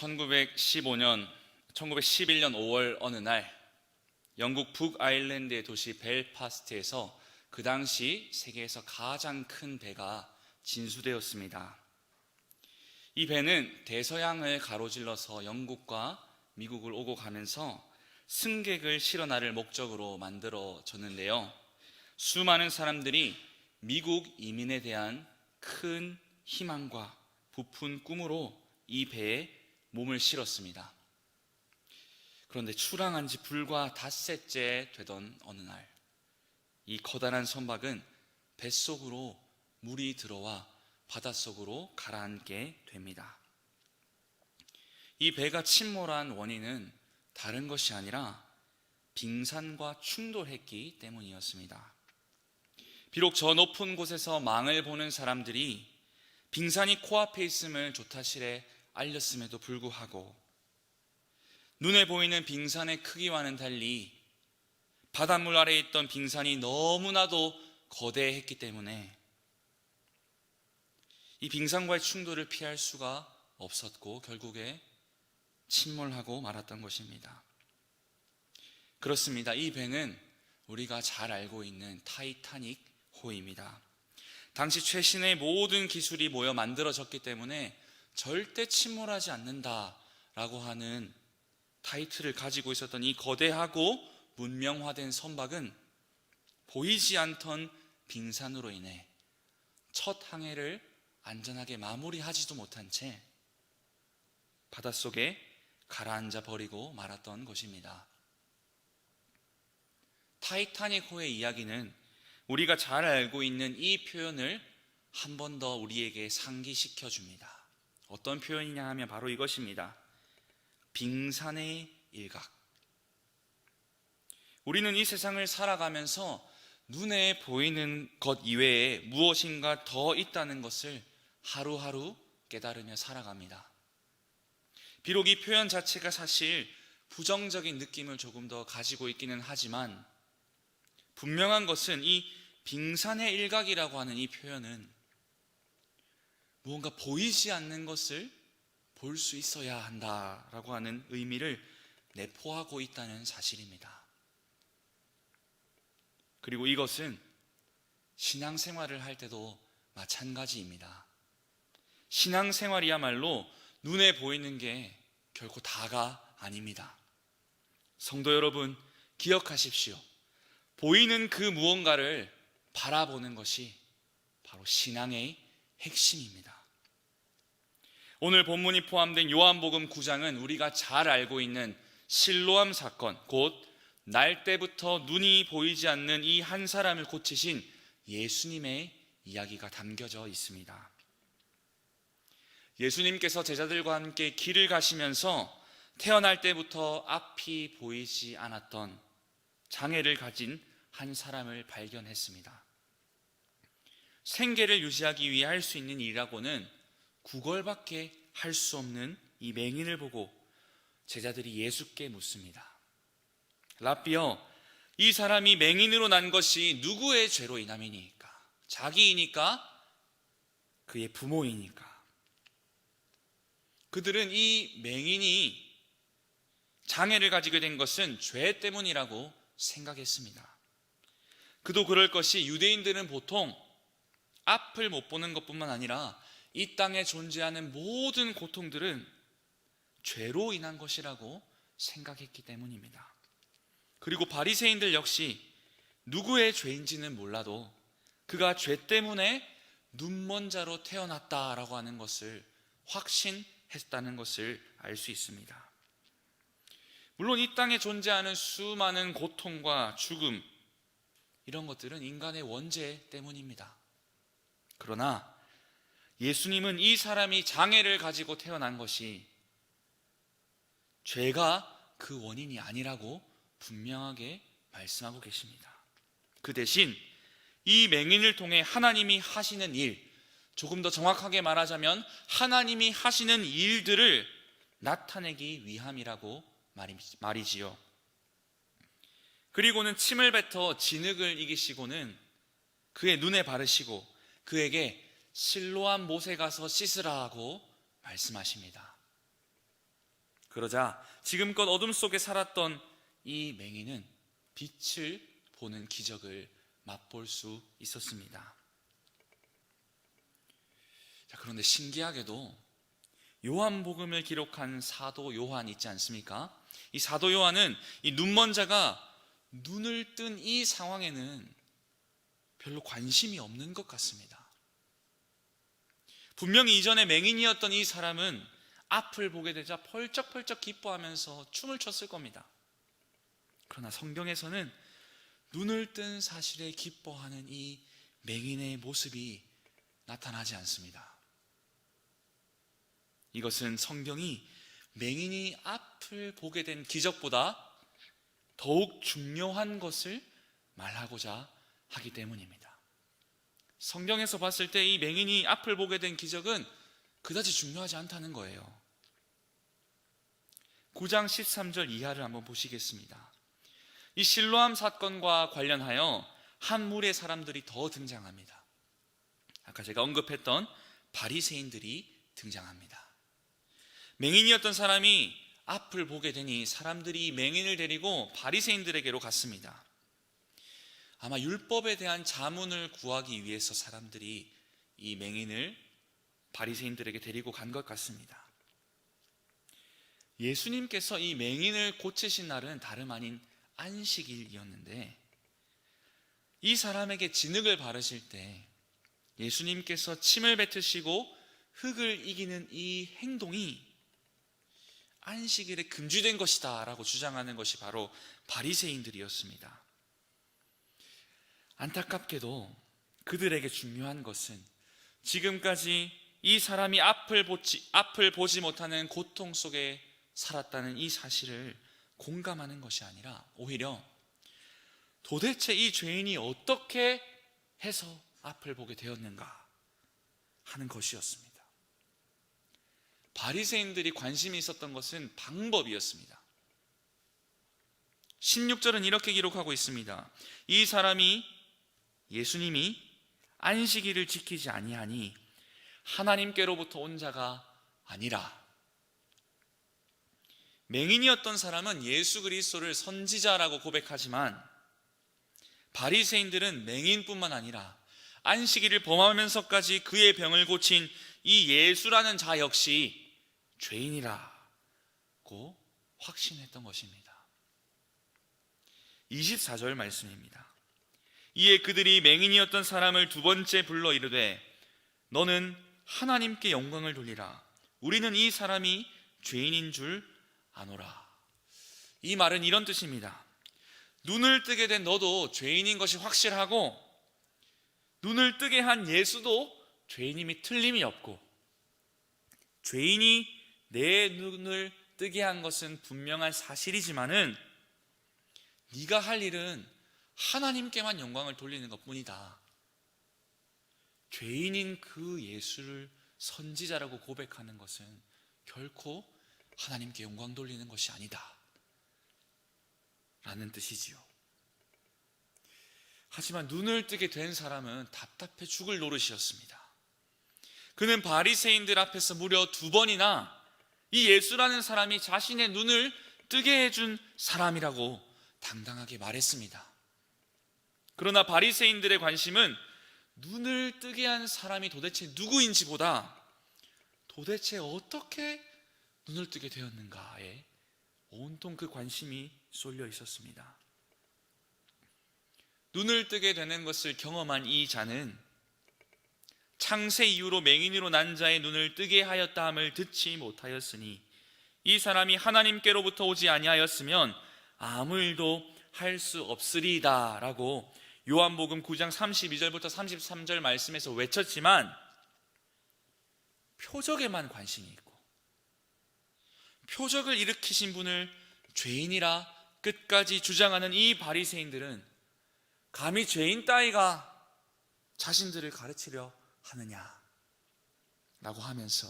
1915년 1911년 5월 어느 날 영국 북아일랜드의 도시 벨파스트에서 그 당시 세계에서 가장 큰 배가 진수되었습니다. 이 배는 대서양을 가로질러서 영국과 미국을 오고 가면서 승객을 실어 나를 목적으로 만들어졌는데요. 수많은 사람들이 미국 이민에 대한 큰 희망과 부푼 꿈으로 이 배에 몸을 실었습니다. 그런데 출항한 지 불과 닷새째 되던 어느 날, 이 커다란 선박은 뱃속으로 물이 들어와 바닷속으로 가라앉게 됩니다. 이 배가 침몰한 원인은 다른 것이 아니라 빙산과 충돌했기 때문이었습니다. 비록 저 높은 곳에서 망을 보는 사람들이 빙산이 코앞에 있음을 조타실에 알렸음에도 불구하고 눈에 보이는 빙산의 크기와는 달리 바닷물 아래에 있던 빙산이 너무나도 거대했기 때문에 이 빙산과의 충돌을 피할 수가 없었고 결국에 침몰하고 말았던 것입니다. 그렇습니다. 이 배는 우리가 잘 알고 있는 타이타닉 호입니다. 당시 최신의 모든 기술이 모여 만들어졌기 때문에 절대 침몰하지 않는다라고 하는 타이틀을 가지고 있었던 이 거대하고 문명화된 선박은 보이지 않던 빙산으로 인해 첫 항해를 안전하게 마무리하지도 못한 채 바닷속에 가라앉아 버리고 말았던 것입니다. 타이타닉호의 이야기는 우리가 잘 알고 있는 이 표현을 한 번 더 우리에게 상기시켜 줍니다. 어떤 표현이냐 하면 바로 이것입니다. 빙산의 일각. 우리는 이 세상을 살아가면서 눈에 보이는 것 이외에 무엇인가 더 있다는 것을 하루하루 깨달으며 살아갑니다. 비록 이 표현 자체가 사실 부정적인 느낌을 조금 더 가지고 있기는 하지만 분명한 것은 이 빙산의 일각이라고 하는 이 표현은 무언가 보이지 않는 것을 볼 수 있어야 한다라고 하는 의미를 내포하고 있다는 사실입니다. 그리고 이것은 신앙생활을 할 때도 마찬가지입니다. 신앙생활이야말로 눈에 보이는 게 결코 다가 아닙니다. 성도 여러분, 기억하십시오. 보이는 그 무언가를 바라보는 것이 바로 신앙의 핵심입니다. 오늘 본문이 포함된 요한복음 9장은 우리가 잘 알고 있는 실로암 사건, 곧 날 때부터 눈이 보이지 않는 이 한 사람을 고치신 예수님의 이야기가 담겨져 있습니다. 예수님께서 제자들과 함께 길을 가시면서 태어날 때부터 앞이 보이지 않았던 장애를 가진 한 사람을 발견했습니다. 생계를 유지하기 위해 할 수 있는 일이라고는 구걸밖에 할 수 없는 이 맹인을 보고 제자들이 예수께 묻습니다. 라비어, 이 사람이 맹인으로 난 것이 누구의 죄로 인함이니까? 자기이니까? 그의 부모이니까? 그들은 이 맹인이 장애를 가지게 된 것은 죄 때문이라고 생각했습니다. 그도 그럴 것이 유대인들은 보통 앞을 못 보는 것뿐만 아니라 이 땅에 존재하는 모든 고통들은 죄로 인한 것이라고 생각했기 때문입니다. 그리고 바리새인들 역시 누구의 죄인지는 몰라도 그가 죄 때문에 눈먼 자로 태어났다라고 하는 것을 확신했다는 것을 알 수 있습니다. 물론 이 땅에 존재하는 수많은 고통과 죽음 이런 것들은 인간의 원죄 때문입니다. 그러나 예수님은 이 사람이 장애를 가지고 태어난 것이 죄가 그 원인이 아니라고 분명하게 말씀하고 계십니다. 그 대신 이 맹인을 통해 하나님이 하시는 일, 조금 더 정확하게 말하자면 하나님이 하시는 일들을 나타내기 위함이라고 말이지요. 그리고는 침을 뱉어 진흙을 이기시고는 그의 눈에 바르시고 그에게 실로한 못에 가서 씻으라 고 말씀하십니다. 그러자 지금껏 어둠 속에 살았던 이 맹인은 빛을 보는 기적을 맛볼 수 있었습니다. 자, 그런데 신기하게도 요한복음을 기록한 사도 요한 있지 않습니까? 이 사도 요한은 이 눈먼 자가 눈을 뜬 이 상황에는 별로 관심이 없는 것 같습니다. 분명히 이전에 맹인이었던 이 사람은 앞을 보게 되자 펄쩍펄쩍 기뻐하면서 춤을 췄을 겁니다. 그러나 성경에서는 눈을 뜬 사실에 기뻐하는 이 맹인의 모습이 나타나지 않습니다. 이것은 성경이 맹인이 앞을 보게 된 기적보다 더욱 중요한 것을 말하고자 하기 때문입니다. 성경에서 봤을 때 이 맹인이 앞을 보게 된 기적은 그다지 중요하지 않다는 거예요. 9장 13절 이하를 한번 보시겠습니다. 이 실로암 사건과 관련하여 한 무리의 사람들이 더 등장합니다. 아까 제가 언급했던 바리새인들이 등장합니다. 맹인이었던 사람이 앞을 보게 되니 사람들이 맹인을 데리고 바리새인들에게로 갔습니다. 아마 율법에 대한 자문을 구하기 위해서 사람들이 이 맹인을 바리새인들에게 데리고 간 것 같습니다. 예수님께서 이 맹인을 고치신 날은 다름 아닌 안식일이었는데 이 사람에게 진흙을 바르실 때 예수님께서 침을 뱉으시고 흙을 이기는 이 행동이 안식일에 금지된 것이다라고 주장하는 것이 바로 바리새인들이었습니다. 안타깝게도 그들에게 중요한 것은 지금까지 이 사람이 앞을 보지, 앞을 보지 못하는 고통 속에 살았다는 이 사실을 공감하는 것이 아니라 오히려 도대체 이 죄인이 어떻게 해서 앞을 보게 되었는가 하는 것이었습니다. 바리새인들이 관심이 있었던 것은 방법이었습니다. 16절은 이렇게 기록하고 있습니다. 이 사람이 예수님이 안식일을 지키지 아니하니 하나님께로부터 온 자가 아니라 맹인이었던 사람은 예수 그리스도를 선지자라고 고백하지만 바리새인들은 맹인뿐만 아니라 안식일을 범하면서까지 그의 병을 고친 이 예수라는 자 역시 죄인이라고 확신했던 것입니다. 24절 말씀입니다. 이에 그들이 맹인이었던 사람을 두 번째 불러 이르되 너는 하나님께 영광을 돌리라. 우리는 이 사람이 죄인인 줄 아노라. 이 말은 이런 뜻입니다. 눈을 뜨게 된 너도 죄인인 것이 확실하고 눈을 뜨게 한 예수도 죄인임이 틀림이 없고 죄인이 내 눈을 뜨게 한 것은 분명한 사실이지만은 네가 할 일은 하나님께만 영광을 돌리는 것 뿐이다. 죄인인 그 예수를 선지자라고 고백하는 것은 결코 하나님께 영광 돌리는 것이 아니다. 라는 뜻이지요. 하지만 눈을 뜨게 된 사람은 답답해 죽을 노릇이었습니다. 그는 바리새인들 앞에서 무려 두 번이나 이 예수라는 사람이 자신의 눈을 뜨게 해준 사람이라고 당당하게 말했습니다. 그러나 바리새인들의 관심은 눈을 뜨게 한 사람이 도대체 누구인지보다 도대체 어떻게 눈을 뜨게 되었는가에 온통 그 관심이 쏠려 있었습니다. 눈을 뜨게 되는 것을 경험한 이 자는 창세 이후로 맹인으로 난 자의 눈을 뜨게 하였다 함을 듣지 못하였으니 이 사람이 하나님께로부터 오지 아니하였으면 아무 일도 할 수 없으리다라고 요한복음 9장 32절부터 33절 말씀에서 외쳤지만 표적에만 관심이 있고 표적을 일으키신 분을 죄인이라 끝까지 주장하는 이 바리새인들은 감히 죄인 따위가 자신들을 가르치려 하느냐 라고 하면서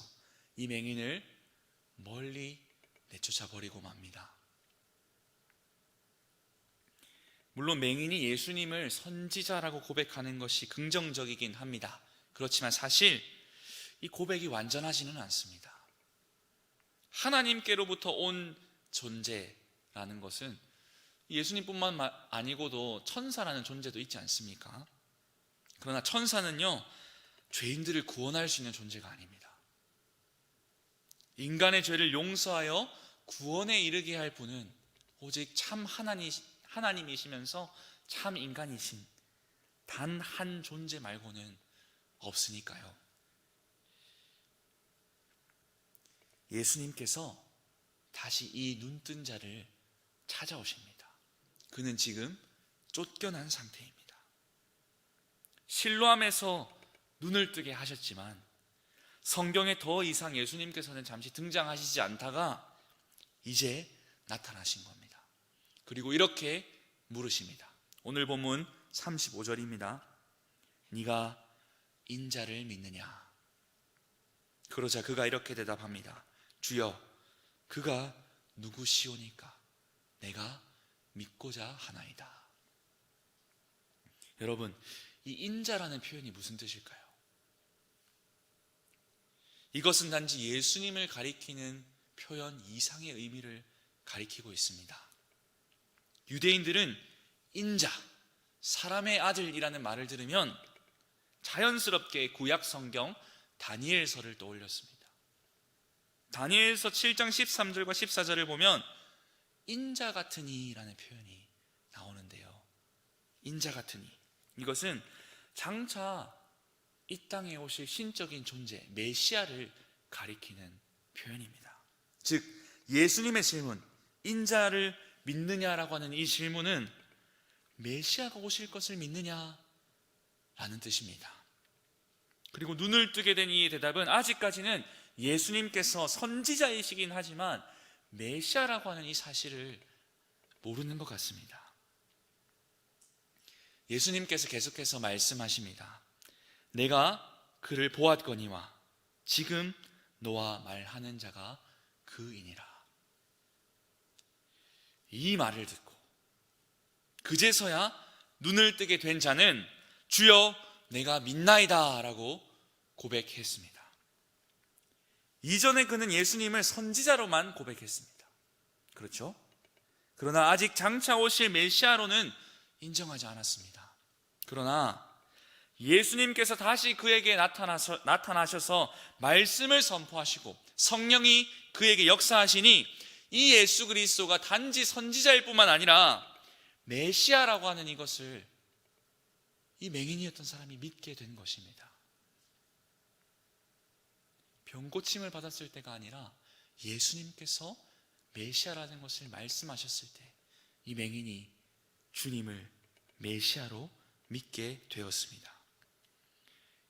이 맹인을 멀리 내쫓아 버리고 맙니다. 물론 맹인이 예수님을 선지자라고 고백하는 것이 긍정적이긴 합니다. 그렇지만 사실 이 고백이 완전하지는 않습니다. 하나님께로부터 온 존재라는 것은 예수님뿐만 마- 아니고도 천사라는 존재도 있지 않습니까? 그러나 천사는요, 죄인들을 구원할 수 있는 존재가 아닙니다. 인간의 죄를 용서하여 구원에 이르게 할 분은 오직 참 하나님, 하나님이시면서 참 인간이신 단 한 존재 말고는 없으니까요. 예수님께서 다시 이 눈뜬 자를 찾아오십니다. 그는 지금 쫓겨난 상태입니다. 실로암에서 눈을 뜨게 하셨지만 성경에 더 이상 예수님께서는 잠시 등장하시지 않다가 이제 나타나신 겁니다. 그리고 이렇게 물으십니다. 오늘 본문 35절입니다. 네가 인자를 믿느냐? 그러자 그가 이렇게 대답합니다. 주여, 그가 누구시오니까 내가 믿고자 하나이다. 여러분, 이 인자라는 표현이 무슨 뜻일까요? 이것은 단지 예수님을 가리키는 표현 이상의 의미를 가리키고 있습니다. 유대인들은 인자, 사람의 아들이라는 말을 들으면 자연스럽게 구약 성경 다니엘서를 떠올렸습니다. 다니엘서 7장 13절과 14절을 보면 인자 같으니라는 표현이 나오는데요. 인자 같으니 이것은 장차 이 땅에 오실 신적인 존재 메시아를 가리키는 표현입니다. 즉 예수님의 질문 인자를 믿느냐라고 하는 이 질문은 메시아가 오실 것을 믿느냐라는 뜻입니다. 그리고 눈을 뜨게 된 이 대답은 아직까지는 예수님께서 선지자이시긴 하지만 메시아라고 하는 이 사실을 모르는 것 같습니다. 예수님께서 계속해서 말씀하십니다. 내가 그를 보았거니와 지금 너와 말하는 자가 그이니라. 이 말을 듣고 그제서야 눈을 뜨게 된 자는 주여 내가 믿나이다 라고 고백했습니다. 이전에 그는 예수님을 선지자로만 고백했습니다. 그렇죠? 그러나 아직 장차 오실 메시아로는 인정하지 않았습니다. 그러나 예수님께서 다시 그에게 나타나서, 나타나셔서 말씀을 선포하시고 성령이 그에게 역사하시니 이 예수 그리스도가 단지 선지자일 뿐만 아니라 메시아라고 하는 이것을 이 맹인이었던 사람이 믿게 된 것입니다. 병고침을 받았을 때가 아니라 예수님께서 메시아라는 것을 말씀하셨을 때 이 맹인이 주님을 메시아로 믿게 되었습니다.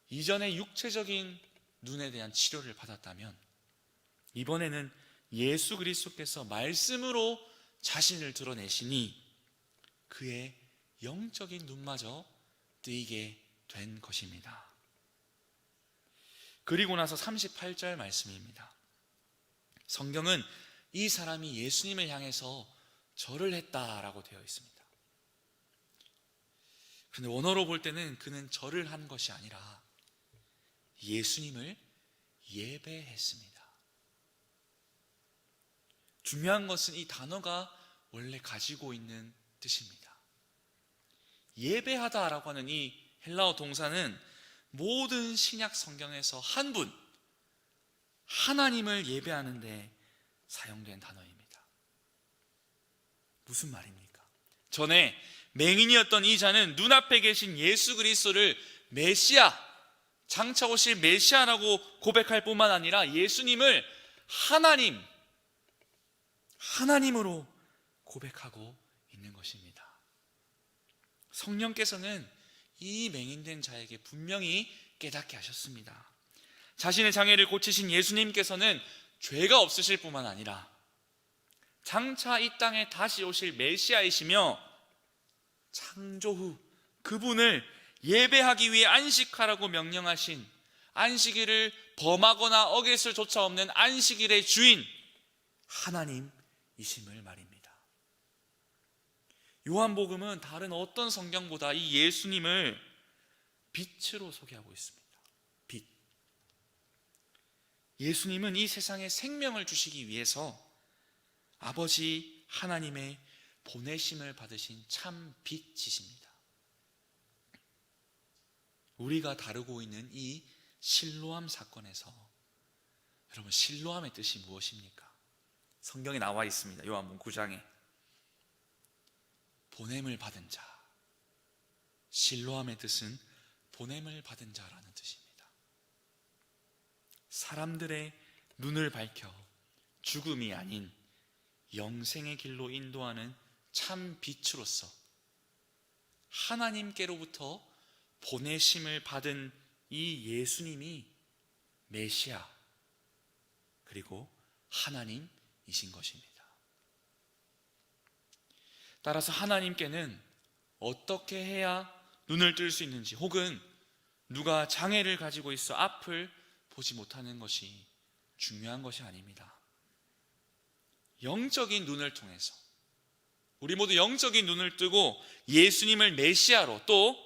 이전에 육체적인 눈에 대한 치료를 받았다면 이번에는 예수 그리스도께서 말씀으로 자신을 드러내시니 그의 영적인 눈마저 뜨이게 된 것입니다. 그리고 나서 38절 말씀입니다. 성경은 이 사람이 예수님을 향해서 절을 했다라고 되어 있습니다. 그런데 원어로 볼 때는 그는 절을 한 것이 아니라 예수님을 예배했습니다. 중요한 것은 이 단어가 원래 가지고 있는 뜻입니다. 예배하다라고 하는 이 헬라어 동사는 모든 신약 성경에서 한 분, 하나님을 예배하는데 사용된 단어입니다. 무슨 말입니까? 전에 맹인이었던 이 자는 눈앞에 계신 예수 그리스도를 메시아, 장차 오실 메시아라고 고백할 뿐만 아니라 예수님을 하나님, 하나님으로 고백하고 있는 것입니다. 성령께서는 이 맹인된 자에게 분명히 깨닫게 하셨습니다. 자신의 장애를 고치신 예수님께서는 죄가 없으실 뿐만 아니라 장차 이 땅에 다시 오실 메시아이시며 창조 후 그분을 예배하기 위해 안식하라고 명령하신 안식일을 범하거나 어길 수조차 없는 안식일의 주인 하나님 이심을 말입니다. 요한복음은 다른 어떤 성경보다 이 예수님을 빛으로 소개하고 있습니다. 빛. 예수님은 이 세상에 생명을 주시기 위해서 아버지 하나님의 보내심을 받으신 참 빛이십니다. 우리가 다루고 있는 이 실로암 사건에서 여러분 실로암의 뜻이 무엇입니까? 성경에 나와 있습니다. 요한복음 9장에 보냄을 받은 자. 실로암의 뜻은 보냄을 받은 자라는 뜻입니다. 사람들의 눈을 밝혀 죽음이 아닌 영생의 길로 인도하는 참 빛으로서 하나님께로부터 보내심을 받은 이 예수님이 메시아 그리고 하나님 이신 것입니다. 따라서 하나님께는 어떻게 해야 눈을 뜰 수 있는지 혹은 누가 장애를 가지고 있어 앞을 보지 못하는 것이 중요한 것이 아닙니다. 영적인 눈을 통해서 우리 모두 영적인 눈을 뜨고 예수님을 메시아로 또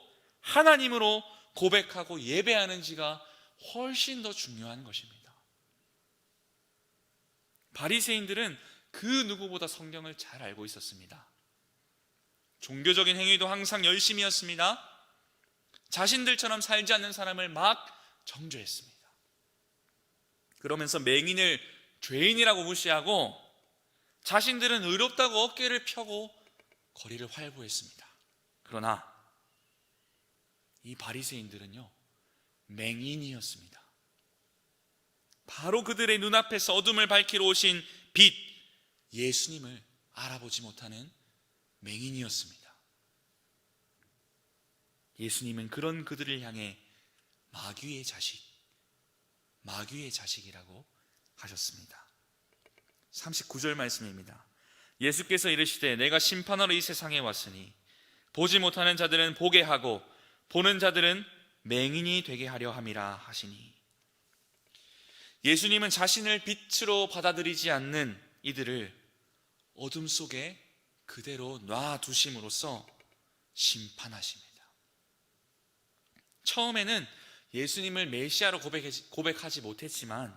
하나님으로 고백하고 예배하는 지가 훨씬 더 중요한 것입니다. 바리새인들은 그 누구보다 성경을 잘 알고 있었습니다. 종교적인 행위도 항상 열심히 했습니다. 자신들처럼 살지 않는 사람을 막 정죄했습니다. 그러면서 맹인을 죄인이라고 무시하고 자신들은 의롭다고 어깨를 펴고 거리를 활보했습니다. 그러나 이 바리새인들은요 맹인이었습니다. 바로 그들의 눈앞에서 어둠을 밝히러 오신 빛 예수님을 알아보지 못하는 맹인이었습니다. 예수님은 그런 그들을 향해 마귀의 자식, 마귀의 자식이라고 하셨습니다. 39절 말씀입니다. 예수께서 이르시되 내가 심판하러 이 세상에 왔으니 보지 못하는 자들은 보게 하고 보는 자들은 맹인이 되게 하려 함이라 하시니 예수님은 자신을 빛으로 받아들이지 않는 이들을 어둠 속에 그대로 놔두심으로써 심판하십니다. 처음에는 예수님을 메시아로 고백하지 못했지만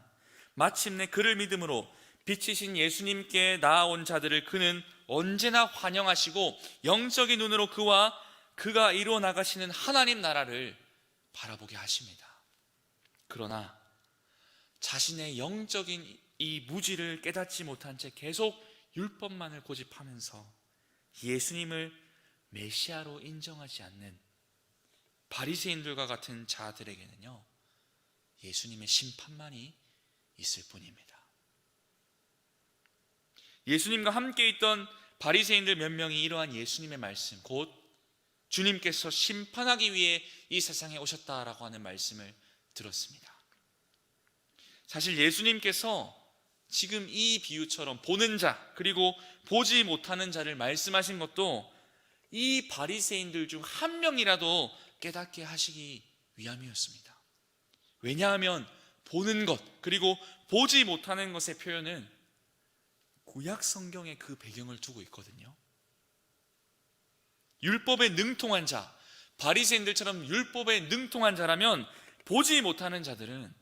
마침내 그를 믿음으로 빛이신 예수님께 나아온 자들을 그는 언제나 환영하시고 영적인 눈으로 그와 그가 이루어 나가시는 하나님 나라를 바라보게 하십니다. 그러나 자신의 영적인 이 무지를 깨닫지 못한 채 계속 율법만을 고집하면서 예수님을 메시아로 인정하지 않는 바리새인들과 같은 자들에게는요 예수님의 심판만이 있을 뿐입니다. 예수님과 함께 있던 바리새인들 몇 명이 이러한 예수님의 말씀 곧 주님께서 심판하기 위해 이 세상에 오셨다라고 하는 말씀을 들었습니다. 사실 예수님께서 지금 이 비유처럼 보는 자 그리고 보지 못하는 자를 말씀하신 것도 이 바리새인들 중 한 명이라도 깨닫게 하시기 위함이었습니다. 왜냐하면 보는 것 그리고 보지 못하는 것의 표현은 구약 성경에 그 배경을 두고 있거든요. 율법에 능통한 자, 바리새인들처럼 율법에 능통한 자라면 보지 못하는 자들은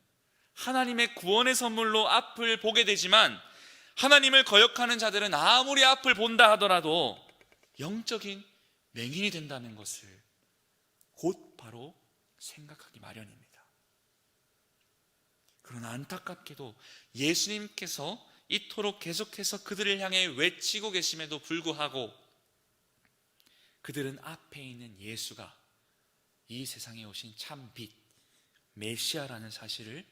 하나님의 구원의 선물로 앞을 보게 되지만 하나님을 거역하는 자들은 아무리 앞을 본다 하더라도 영적인 맹인이 된다는 것을 곧 바로 생각하기 마련입니다. 그러나 안타깝게도 예수님께서 이토록 계속해서 그들을 향해 외치고 계심에도 불구하고 그들은 앞에 있는 예수가 이 세상에 오신 참 빛, 메시아라는 사실을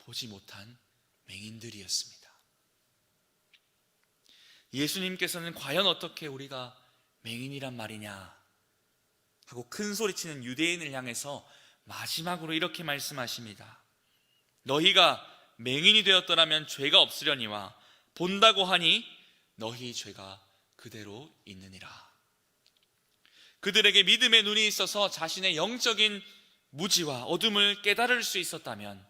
보지 못한 맹인들이었습니다. 예수님께서는 과연 어떻게 우리가 맹인이란 말이냐 하고 큰 소리치는 유대인을 향해서 마지막으로 이렇게 말씀하십니다. 너희가 맹인이 되었더라면 죄가 없으려니와 본다고 하니 너희 죄가 그대로 있느니라. 그들에게 믿음의 눈이 있어서 자신의 영적인 무지와 어둠을 깨달을 수 있었다면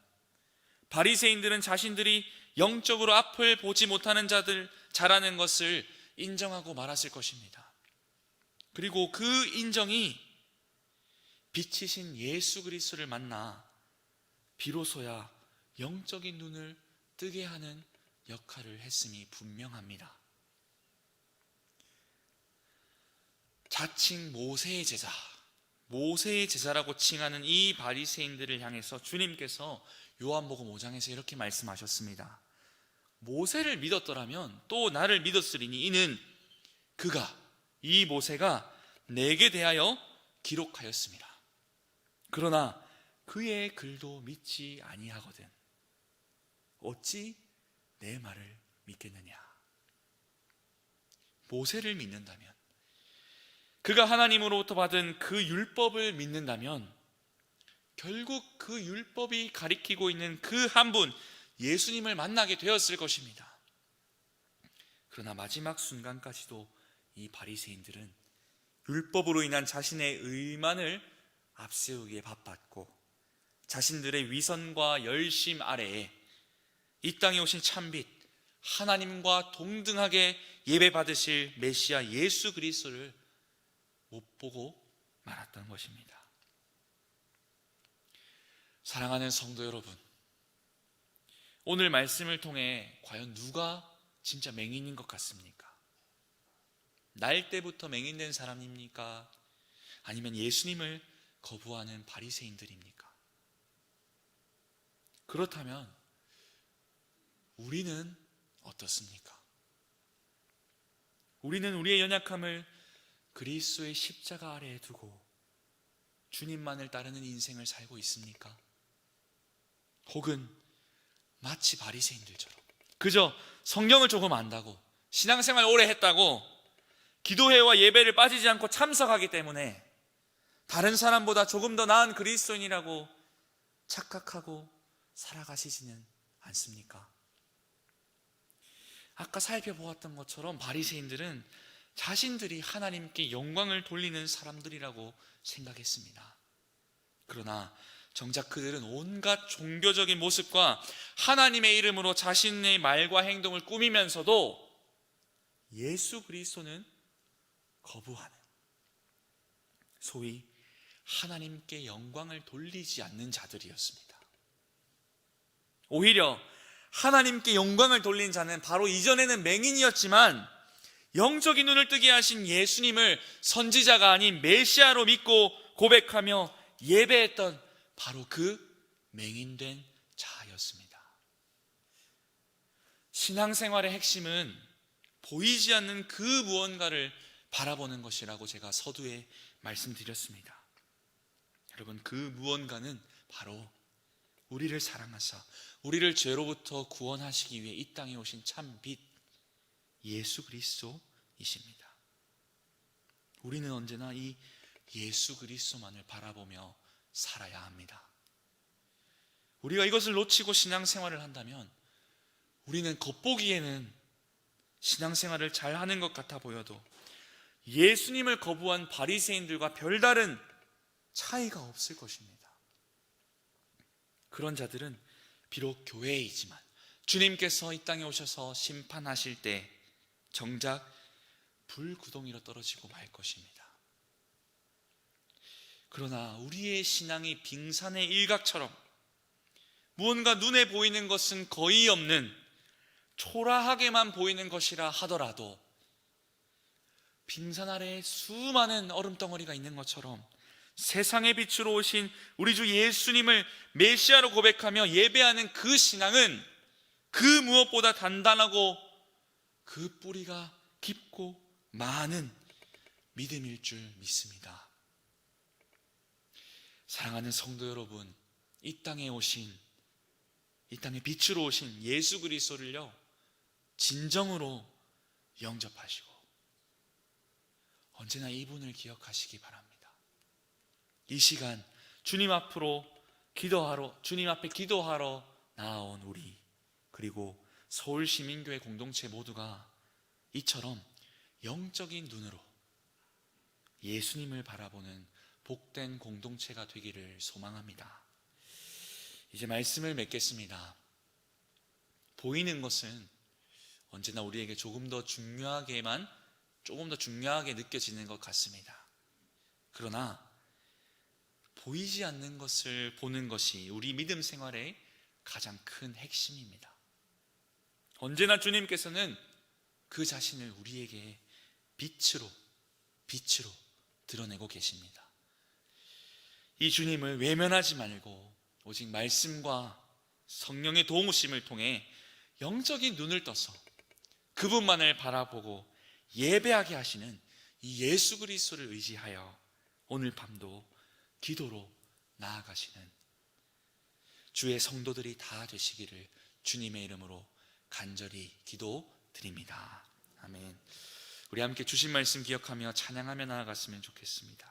바리새인들은 자신들이 영적으로 앞을 보지 못하는 자들 자라는 것을 인정하고 말았을 것입니다. 그리고 그 인정이 빛이신 예수 그리스도를 만나 비로소야 영적인 눈을 뜨게 하는 역할을 했음이 분명합니다. 자칭 모세의 제자, 모세의 제자라고 칭하는 이 바리새인들을 향해서 주님께서 요한복음 5장에서 이렇게 말씀하셨습니다. 모세를 믿었더라면 또 나를 믿었으리니 이는 그가 이 모세가 내게 대하여 기록하였습니다. 그러나 그의 글도 믿지 아니하거든. 어찌 내 말을 믿겠느냐? 모세를 믿는다면 그가 하나님으로부터 받은 그 율법을 믿는다면 결국 그 율법이 가리키고 있는 그 한 분 예수님을 만나게 되었을 것입니다. 그러나 마지막 순간까지도 이 바리새인들은 율법으로 인한 자신의 의만을 앞세우기에 바빴고 자신들의 위선과 열심 아래에 이 땅에 오신 참빛 하나님과 동등하게 예배 받으실 메시아 예수 그리스도를 못 보고 말았던 것입니다. 사랑하는 성도 여러분, 오늘 말씀을 통해 과연 누가 진짜 맹인인 것 같습니까? 날 때부터 맹인된 사람입니까? 아니면 예수님을 거부하는 바리새인들입니까? 그렇다면 우리는 어떻습니까? 우리는 우리의 연약함을 그리스도의 십자가 아래에 두고 주님만을 따르는 인생을 살고 있습니까? 혹은 마치 바리새인들처럼 그저 성경을 조금 안다고 신앙생활 오래 했다고 기도회와 예배를 빠지지 않고 참석하기 때문에 다른 사람보다 조금 더 나은 그리스도인이라고 착각하고 살아가시지는 않습니까? 아까 살펴보았던 것처럼 바리새인들은 자신들이 하나님께 영광을 돌리는 사람들이라고 생각했습니다. 그러나 정작 그들은 온갖 종교적인 모습과 하나님의 이름으로 자신의 말과 행동을 꾸미면서도 예수 그리스도는 거부하는 소위 하나님께 영광을 돌리지 않는 자들이었습니다. 오히려 하나님께 영광을 돌린 자는 바로 이전에는 맹인이었지만 영적인 눈을 뜨게 하신 예수님을 선지자가 아닌 메시아로 믿고 고백하며 예배했던 바로 그 맹인된 자였습니다. 신앙생활의 핵심은 보이지 않는 그 무언가를 바라보는 것이라고 제가 서두에 말씀드렸습니다. 여러분, 그 무언가는 바로 우리를 사랑하사 우리를 죄로부터 구원하시기 위해 이 땅에 오신 참 빛 예수 그리스도이십니다. 우리는 언제나 이 예수 그리스도만을 바라보며 살아야 합니다. 우리가 이것을 놓치고 신앙생활을 한다면 우리는 겉보기에는 신앙생활을 잘 하는 것 같아 보여도 예수님을 거부한 바리새인들과 별다른 차이가 없을 것입니다. 그런 자들은 비록 교회이지만 주님께서 이 땅에 오셔서 심판하실 때 정작 불구덩이로 떨어지고 말 것입니다. 그러나 우리의 신앙이 빙산의 일각처럼 무언가 눈에 보이는 것은 거의 없는 초라하게만 보이는 것이라 하더라도 빙산 아래에 수많은 얼음덩어리가 있는 것처럼 세상의 빛으로 오신 우리 주 예수님을 메시아로 고백하며 예배하는 그 신앙은 그 무엇보다 단단하고 그 뿌리가 깊고 많은 믿음일 줄 믿습니다. 사랑하는 성도 여러분, 이 땅에 오신 이 땅에 빛으로 오신 예수 그리스도를요 진정으로 영접하시고 언제나 이분을 기억하시기 바랍니다. 이 시간 주님 앞으로 기도하러 주님 앞에 기도하러 나온 우리 그리고 서울 시민교회 공동체 모두가 이처럼 영적인 눈으로 예수님을 바라보는 복된 공동체가 되기를 소망합니다. 이제 말씀을 맺겠습니다. 보이는 것은 언제나 우리에게 조금 더 중요하게만 조금 더 중요하게 느껴지는 것 같습니다. 그러나 보이지 않는 것을 보는 것이 우리 믿음 생활의 가장 큰 핵심입니다. 언제나 주님께서는 그 자신을 우리에게 빛으로, 빛으로 드러내고 계십니다. 이 주님을 외면하지 말고 오직 말씀과 성령의 도우심을 통해 영적인 눈을 떠서 그분만을 바라보고 예배하게 하시는 이 예수 그리스도를 의지하여 오늘 밤도 기도로 나아가시는 주의 성도들이 다 되시기를 주님의 이름으로 간절히 기도드립니다. 아멘. 우리 함께 주신 말씀 기억하며 찬양하며 나아갔으면 좋겠습니다.